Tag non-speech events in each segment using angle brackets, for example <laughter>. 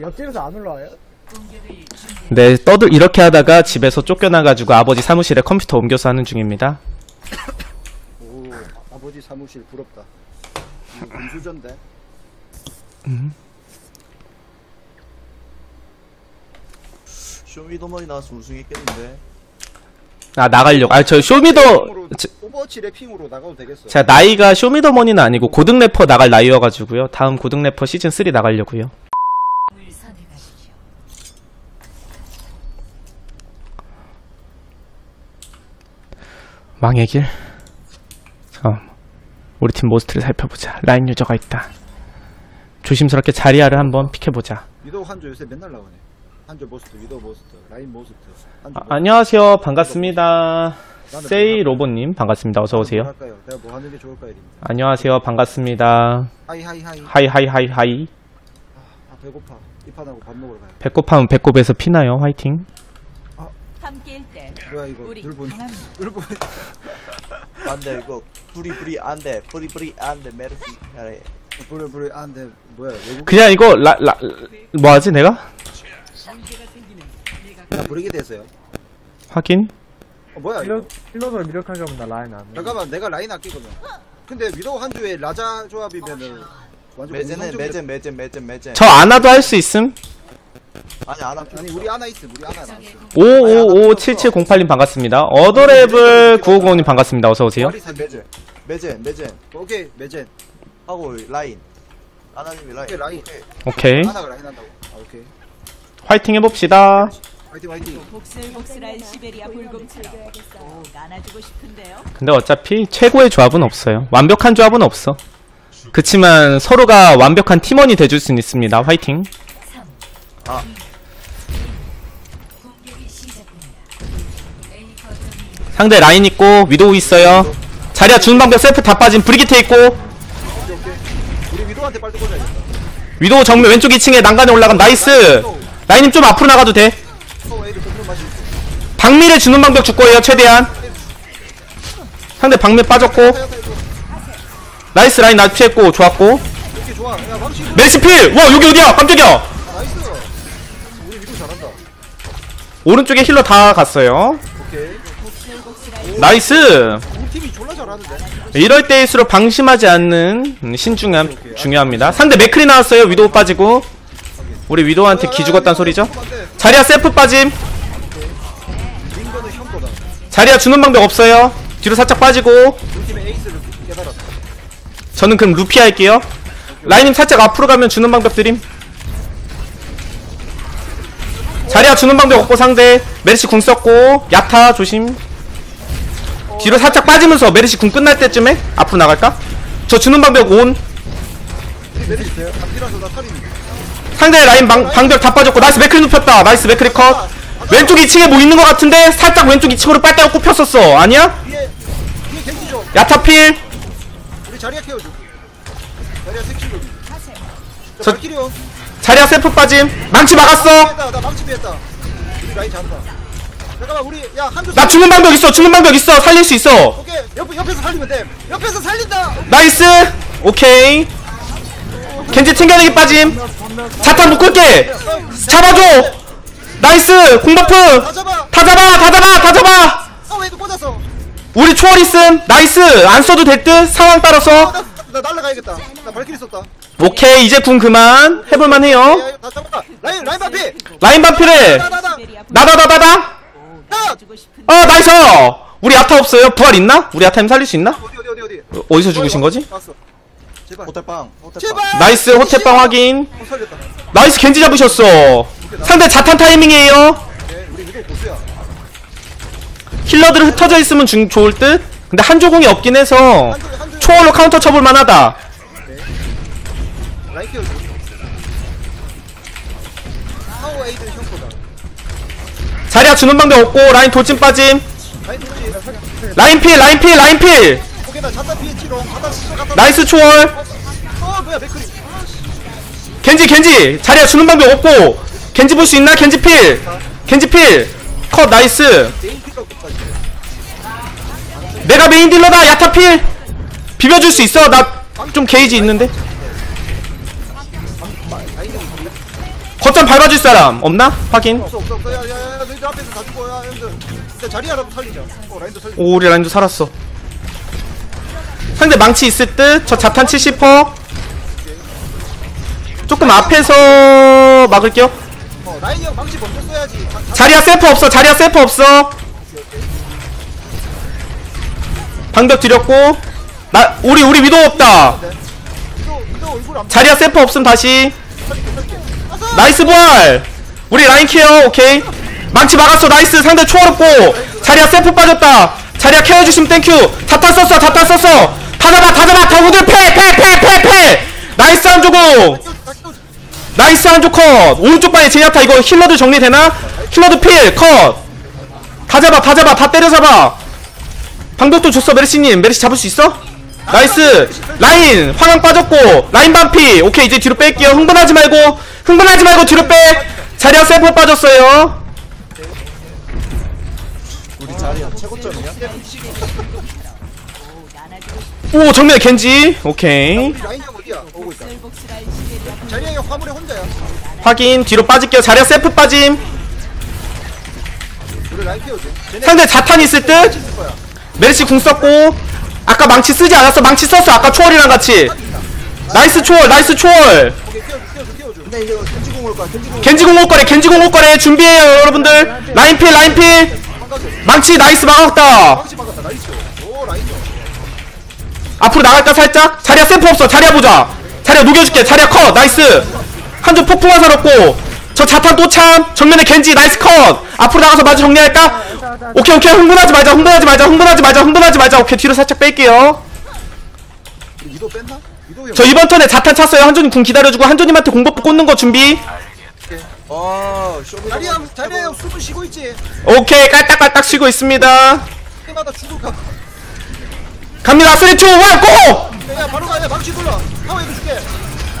옆집에서 안 올라와요? 네, 떠들 이렇게 하다가 집에서 쫓겨나가지고 아버지 사무실에 컴퓨터 옮겨서 하는 중입니다. 오 아, 아버지 사무실 부럽다 이거 금수저인데 쇼미더머니 나왔으면 우승했겠는데 아 나가려고. 아 저 쇼미더 제- 오버워치 래핑으로 나가도 되겠어 제가 나이가 쇼미더머니는 아니고 고등 래퍼 나갈 나이여가지고요. 다음 고등 래퍼 시즌 3 나가려고요. 망의 길. 잠깐. 우리 팀 모스트를 살펴보자. 라인 유저가 있다. 조심스럽게 자리아를 한번 픽해보자. 위도우 한조 요새 맨날 나오네 한조 모스트 위도우 모스트 라인 모스트 한조 아, 안녕하세요. 반갑습니다. 세이 로보님 반갑습니다. 어서 오세요. 뭐 할까요? 내가 뭐 하는 게 좋을까 이입니다 안녕하세요. 반갑습니다. 하이 하이 하이 하이 하이 하이 하이. 아 배고파 이판하고 밥 먹으러 가요 배꼽하면 배꼽에서 피나요. 화이팅. 함께일 때 뭐야 이거. 우리 늘본 강합니다. 늘본 안돼 이거. 뿌리 뿌리 안돼. 뿌리 뿌리 안돼. 메르시. 잘해. 불에 불에 안돼. 뭐야 외국 그냥 이거 라, 라, 뭐하지 내가? 나 부르게 됐어요. 확인. 어, 뭐야 이거? 힐러들 미력하게 하면 나 라인 안 해. 잠깐만 내가 라인 아끼거든 근데 위도우 한조에 라자 조합이면은 완전 매제는 공성적으로- 매제 매제 매제 매제. 저 안와도 할 수 있음. 아니 안 할게 아니 우리 하나 있음 우리 하나 나왔어 55577708님 반갑습니다. 어더랩을 9595님 반갑습니다. 어서 오세요. 머리 산 매제 매제 매제 오케이 매젠 하고 라인 아나님이 라인 오케이, 라인. 오케이. 하나가 라인 한다고 아 오케이 화이팅 해봅시다. 화이팅 화이팅 복슬복슬한 시베리아 불곰처럼 꼭 안아주고 싶은데요. 근데 어차피 최고의 조합은 없어요. 완벽한 조합은 없어. 그치만 서로가 완벽한 팀원이 돼줄 수는 있습니다. 화이팅. 상대 라인 있고 위도우 있어요. 자리야 주는 방벽 셀프 다 빠진 브리기테 있고. 우리 위도우한테 빨리 꽂아야겠다. 위도우 정면 왼쪽 2층에 난간에 올라간 나이스. 라인님 좀 앞으로 나가도 돼. 어 맛이 있어 박미래 주는 방벽 줄 거예요 최대한. 상대 박미 빠졌고. 나이스 라인 나 피했고 좋았고. 이렇게 좋아. 야 망치 이거 메시필! 와 여기 어디야? 깜짝이야 오른쪽에 힐러 다 갔어요. 오케이 나이스! 우리 팀이 졸라 잘하는데. 이럴 때일수록 방심하지 않는 음, 신중함 중요합니다. 상대 맥크리 나왔어요. 위도우 빠지고. 우리 위도우한테 기 죽었단 소리죠? 자리야 셀프 빠짐. 링거는 형 거다 자리야 주는 방법 없어요. 뒤로 살짝 빠지고. 우리 팀의 에이스를 깨달았다 저는 그럼 루피 할게요. 라인님 살짝 앞으로 가면 주는 방법 드림 자리야 주는 방법 없고 상대. 메르시 궁 썼고. 야타 조심. 뒤로 살짝 빠지면서 메르시 궁 끝날 때쯤에 앞으로 나갈까? 저 주는 방법 온. 메리시 앞이라서 나 살인 상대 라인 방, 방벽 다 빠졌고. 나이스 맥크리 눕혔다. 나이스 맥크리 컷. 왼쪽 2층에 뭐 있는 것 같은데? 살짝 왼쪽 2층으로 빨대가 꼽혔었어. 아니야? 야타필. 우리 자리야 케어줘. 자리야 색칠로. 저- 자리야 셀프 빠짐. 망치 막았어. 했다 나 망치 피했다. 우리 라인 잘한다 잠깐만 우리 야 한조 나 죽는 방벽 있어 죽는 방벽 있어. 살릴 수 있어. 오케이 옆, 옆에서 살리면 돼. 옆에서 살린다. 나이스. 오케이. 겐지 튕겨내기 빠짐. 자탄 묶을게. 잡아줘. 나이스. 공버프. 다 잡아. 다 잡아 다 잡아 다 잡아. 어 왜도 꽂았어? 우리 초월 있음. 나이스. 안 써도 될 듯. 상황 어, 따라서. 나, 나 날라가야겠다. 나 발키리 썼다 오케이 이제 궁 그만. 해볼만 야 해요 라인 라인 반피. 라인 반필해 나나나 시베리아 나다다다다 어 나이스! 우리 야타 없어요? 부활 있나? 우리 야타임 살릴 수 있나? 어디 어디 어디 어디? 어, 어디서 죽으신 거지? 왔어. 제발. 호텔빵 호텔빵. 제발! 나이스 호텔빵 확인. 어, 살렸다. 나이스 겐지 잡으셨어. 상대 자탄 타이밍이에요. 네, 우리 힐러들 흩어져 있으면 중, 좋을 듯? 근데 한 조공이 없긴 해서 초월로 카운터 쳐볼 만하다 라인 케어줘 파워 에이드 형 거다. 자리야 주는 방법 없고 라인 돌진 빠짐. 라인 필 라인 필 라인 필! 오케이 나 피했지롱 나이스 초월. 어 뭐야 맥크리. 겐지 겐지! 자리야 주는 방법 없고. 겐지 볼 수 있나? 겐지 필. 겐지 필컷 나이스. 메인 내가 메인 딜러다 야타 필! 비벼줄 수 있어. 나 좀 게이지 있는데 거점 밟아줄 사람. 없나? 확인. 없어 없어 없어. 야야야 너희들 앞에서 다 죽어. 야 형들. 일단 자리야라도 살리자. 어 라인도 살리자. 오 우리 라인도 살았어. 상대 망치 있을 듯? 저 자탄 70% 조금 앞에서 막을게요. 어 라인이 형 망치 먼저 써야지. 자, 자, 자리야 세프 없어. 자리야 세프 없어. 방벽 드렸고. 나 우리 우리 위도 없다. 위도 위도 얼굴 안 자리야 세프 없음 다시 나이스 부활 우리 라인 케어 오케이? 망치 막았어 나이스! 상대 초월없고! 자리야 세프 빠졌다! 자리야 케어해주시면 땡큐! 자탄 썼어 자탄 썼어! 다 잡아 다 잡아! 다 우들 패패패패패! 나이스 한 조공! 나이스 한조 컷! 오른쪽 방에 제야타 이거 힐러들 정리되나? 힐러들 필컷다 잡아 다 잡아 다 때려잡아! 방벽도 줬어 메르시님. 메르시 잡을 수 있어? 나이스! 라인! 화강 빠졌고 라인 반피! 오케이 이제 뒤로 뺄게요. 흥분하지 말고 흥분하지 말고 뒤로 빼! 자리야 세포 빠졌어요. 우리 자리야 최고점이야? 오 정면에 겐지! 오케이. 라인 형 어디야? 오고 있다. 복수할 시베리아 자리야 형 화물에 혼자야. 확인. 뒤로 빠질게요. 자리야 세프 빠짐. 우리 라인 키워줘. 쟤네 상대 자탄 있을 듯? 있을 거야. 메르시 궁 썼고 아까 망치 쓰지 않았어. 망치 썼어. 아까 초월이랑 같이. 나이스 초월 나이스 초월. 오케이 근데 이제 겐지공 올 거야 겐지공 겐지공 올 거래 겐지공 올 거래. 준비해요 여러분들. 라인필 라인필. 망치 나이스 막았다. 나이스. 오 라인 앞으로 나갈까 살짝? 자리야 세프 없어. 자리야 보자. 자리야 녹여줄게. 자리야 컷. 나이스. 한줄 폭풍 화살없고. 저 자탄 또참. 정면에 겐지 나이스 컷. 앞으로 나가서 마저 정리할까 오케이 오케이. 흥분하지 말자 흥분하지 말자 흥분하지 말자 흥분하지 말자. 오케이 뒤로 살짝 뺄게요. 위도 뺐나? 위도 형. 저 이번 턴에 자탄 찼어요. 한조님 궁 기다려주고 한조님한테 공버프 꽂는 거 준비. 아 쇼미 자리야 형 자리야 형 숨을 쉬고 있지. 오케이 깔딱깔딱 쉬고 있습니다. 때마다 죽을 까 갑니다. 3 2 1 고! 야 바로 가야 망치 돌려 파워 해줄게.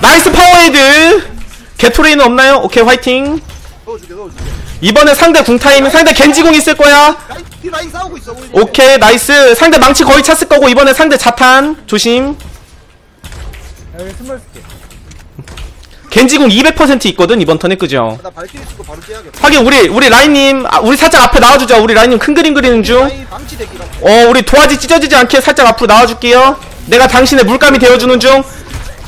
나이스 파워헤이드. 게토레이는 없나요? 오케이 화이팅. 넣어줄게 넣어줄게 이번에 상대 궁 타이밍 상대 겐지궁 있을 거야. 라인 뒤 라인 싸우고 있어 우리 오케이 나이스. 상대 망치 거의 찼을 거고 이번에 상대 자탄 조심. 여기 숨을 쓸게. 겐지궁 200% 있거든 이번 턴에 그죠? 나 쓰고 바로 째야겠다. 하긴 우리 우리 라인님 아, 우리 살짝 앞에 나와주자 우리 라인님 큰 그림 그리는 중. 라인 망치 대기가 어 우리 도화지 찢어지지 않게 살짝 앞으로 나와줄게요. 내가 당신의 물감이 되어주는 중.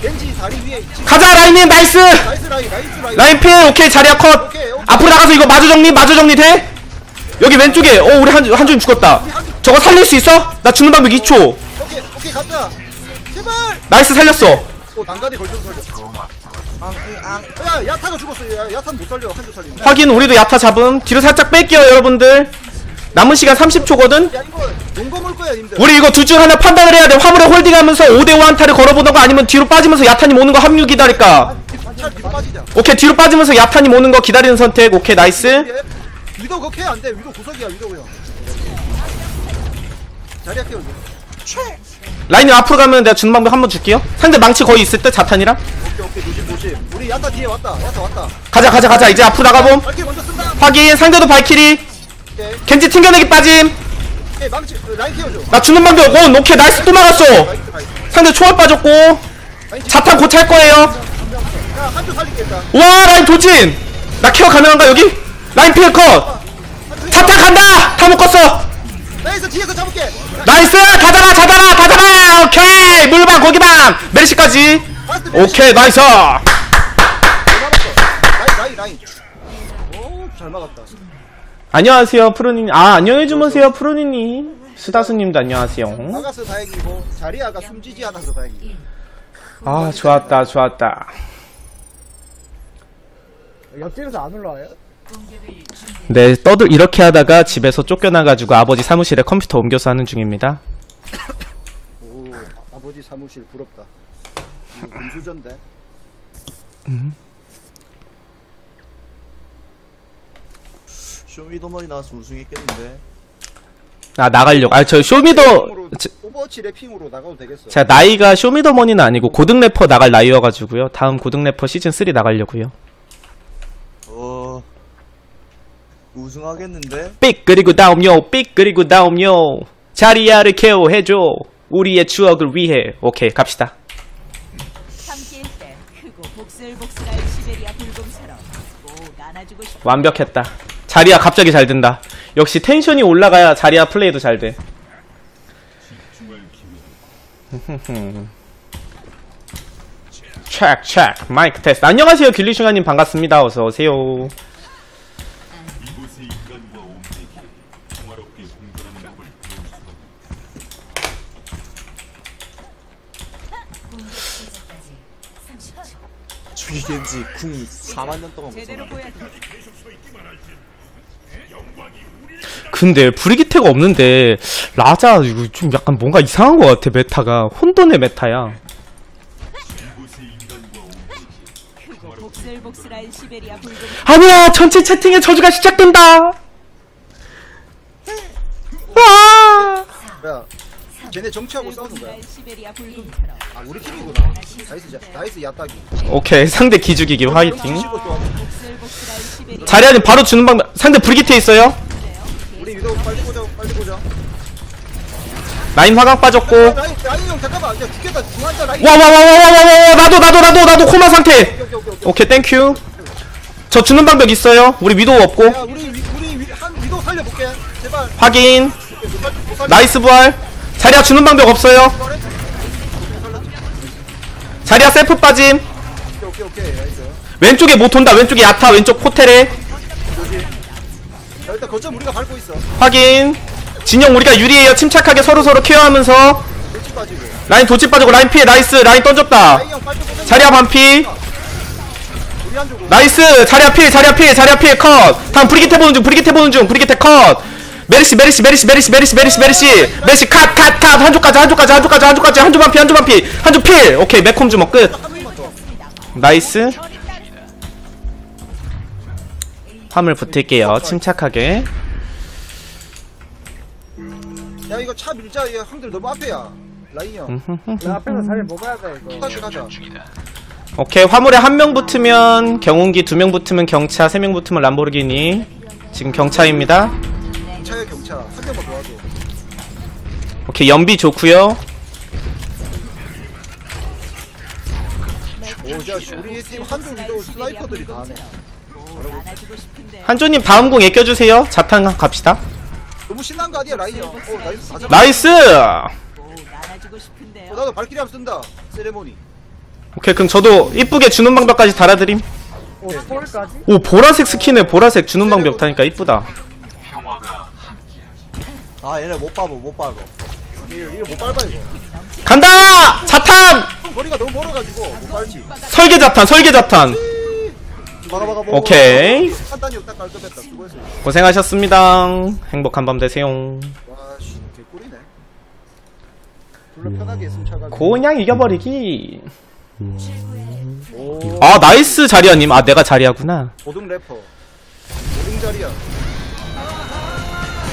겐지 다리 위에 있지? 가자 라인님 나이스! 나이스 라인 나이스 라인. 라인 필 오케이 자리야 컷 앞으로 나가서 이거 마주 정리 마주 정리 돼? 여기 왼쪽에. 어 우리 한 한준 죽었다. 저거 살릴 수 있어? 나 죽는 방법 2초. 오케이 오케이 갔다. 제발! 나이스 살렸어. 오 난간에 걸쳐서 살려. 야 야타가 죽었어. 야 야타는 못 살려. 한조 살리네 확인 우리도 야타 잡음. 뒤로 살짝 뺄게요 여러분들. 남은 시간 30초거든? 야 이거 올 거야 님들. 우리 이거 둘 중 하나 판단을 해야 돼. 화물에 홀딩하면서 5대5 한타를 걸어보던가 아니면 뒤로 빠지면서 야타님 오는 거 합류 기다릴까 차 뒤로 빠지자. 오케이 뒤로 빠지면서 야타님 오는 거 기다리는 선택. 오케이 나이스. 예. 위도 그거 캐 안돼. 위도 구석이야 위도 그냥 자리야 캐 올게 라인이 앞으로 가면 내가 주는 방법 한 번 줄게요. 상대 망치 거의 있을 때 자탄이랑. 오케이 오케이. 조심 조심. 우리 야타 뒤에 왔다. 야타 왔다. 가자 가자 가자. 이제 앞으로 나가봄. 발키리 먼저 쓴다. 확인. 상대도 발키리. 오케이. 겐지 튕겨내기 빠짐. 오케이 망치 어, 라인 키워줘. 나 주는 방법 오 오케이. 나이스. 또 막았어. 나이스 나이스. 상대 초월 빠졌고. 자탄 곧 찰 거예요. 야 살리겠다. 와 라인 도진! 나 케어 가능한가 여기? 라인 필컷! 자탄 간다! 다 묶었어! 나이스 뒤에서 잡을게. 나이스! 다 잡아 다 잡아 다 잡아 오케이! 물방 고기방! 메르시까지. 라스트 오케이 나이스! 잘 막았어. 라인 라인 라인. 오잘 막았다. 안녕하세요 프로님. 아 안녕히 주무세요 프로님. 수다수님도 안녕하세요. 막아서 다행이고 자리아가 숨지지 않아서 다행이고. 아 좋았다 좋았다 옆집에서 안 올라와요? 네 떠들 이렇게 하다가 집에서 쫓겨나가지고 아버지 사무실에 컴퓨터 옮겨서 하는 중입니다. 오 아, 아버지 사무실 부럽다. 이거 금수저인데 쇼미더머니 나왔으면 우승했겠는데? 아 나가려고. 아 저 쇼미더 저- 오버워치 래핑으로 나가도 되겠어 제가 나이가 쇼미더머니는 아니고 고등 래퍼 나갈 나이여가지고요. 다음 고등 래퍼 시즌 3 나가려고요 어 우승하겠는데? 삑 그리고 다음요 삑 그리고 다음요. 자리야를 케어해줘. 우리의 추억을 위해. 오케이 갑시다. 함께일 때 크고 복슬복슬할 시베리아 불곰처럼 꼭 안아주고 싶. 완벽했다. 자리야 갑자기 잘 된다. 역시 텐션이 올라가야 자리야 플레이도 잘돼. 체크 체크 마이크 테스트. 안녕하세요 길리슈가님. 반갑습니다. 어서오세요 주기겐지 궁 4만 년 동안 못 제대로 썼나? 보여줘. 근데 브리기테가 없는데 라자 이거 좀 약간 뭔가 이상한 것 같아 메타가 혼돈의 메타야 크고 시베리아. 아니야 전체 채팅에 저주가 시작된다 와 야 쟤네 정치하고 싸우는 거야. 아 우리 팀이구나. 나이스 자, 나이스 야따기. 오케이 상대 기죽이기 화이팅. 치고 좋아. 자리아님 바로 주는 방법 상대 브리기테 있어요? 우리 위도 빨리 보자 빨리 보자. 라인 화강 빠졌고. 아, 라인 라인 형 잠깐만. 야 죽겠다. 중환자 라인. 와와와와와와와 나도 나도 나도 나도 코마 상태. 오케이 오케이 오케이 오케이. 땡큐 저 주는 방법 있어요? 우리 위도우 없고. 야 우리 위, 우리 위, 한 위도 살려볼게. 제발. 확인. 못 살- 못 살려. 나이스 부활 자리아 주는 방법 없어요? 자리아 셀프 빠짐. 오케이 오케이 오케이 나이스 왼쪽에 못 온다. 왼쪽에 야타. 왼쪽 호텔에. 자 일단 거점 우리가 밟고 있어. 확인. 진영 우리가 유리해요. 침착하게 서로서로 케어하면서. 빠지고 라인 도치 빠지고 라인 피해. 나이스. 라인 던졌다. 라인 형 빨리 보자 자리아 반피. 우리 한 주고 나이스. 자리아 필 자리아 필 자리아 필컷. 다음 브리기테 보는 중. 브리기테 보는 중. 브리기테 컷 메르시 메르시 메르시 메르시 메르시 메르시 메르시. 메르시 컷컷컷. 한조까지 한조까지 한조까지 한조까지. 한조 반피 한조 반피. 한조 필. 오케이 매콤 주먹 끝. 나이스. 화물 붙을게요. 침착하게. 야 이거 차 밀자. 야 형들 너무 앞에야. 라인 형. 나 앞에서 자리 먹어야 돼 이거. 끝까지 가자 오케이 화물에 한 명 붙으면 경운기 두 명 붙으면 경차 세 명 붙으면 람보르기니. 지금 경차입니다 차에 경차 한 명만 도와줘. 오케이 연비 좋고요. 오자 우리 팀 한조 위도 스나이퍼들이 다 하네. 꼭 안아주고 싶은데요. 한조님 다음 공 애껴주세요. 자탄 갑시다. 너무 신난 거 아니야 라인 형어 나이스! 다 나이스. 어, 나도 발키리 한번 쓴다. 세레모니. 오케이 그럼 저도 이쁘게 주는 방법까지 달아드림. 오 스포일까지? 오 보라색 스킨에 보라색 주는 방법 타니까 이쁘다 아 얘네 못 봐봐 못 봐봐 이거 이거 못 밟아 이거. 간다! 자탄! 거리가 너무 멀어가지고 못 밟지. 설계 자탄 설계 자탄. 막아 막아 오케이. 판단이 딱 깔끔했다. 수고했어. 고생하셨습니다. 행복한 밤 되세요. 와씨 개꿀이네. 둘러 편하게 차가 그냥 이겨버리기. 아 나이스 자리아님. 아 내가 자리아구나. 고등 래퍼. 고등 자리야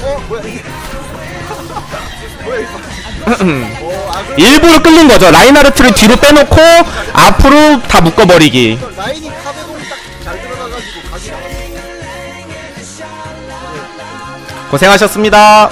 어 뭐야 이게 뭐야 이거? <laughs> 어, 아, 그럼 일부러 끌린 거죠. 라인하르트를 뒤로 빼놓고 앞으로 다 묶어버리기. 이거 라인이 카베공이 딱잘 들어가가지고 각이 나갔어 고생하셨습니다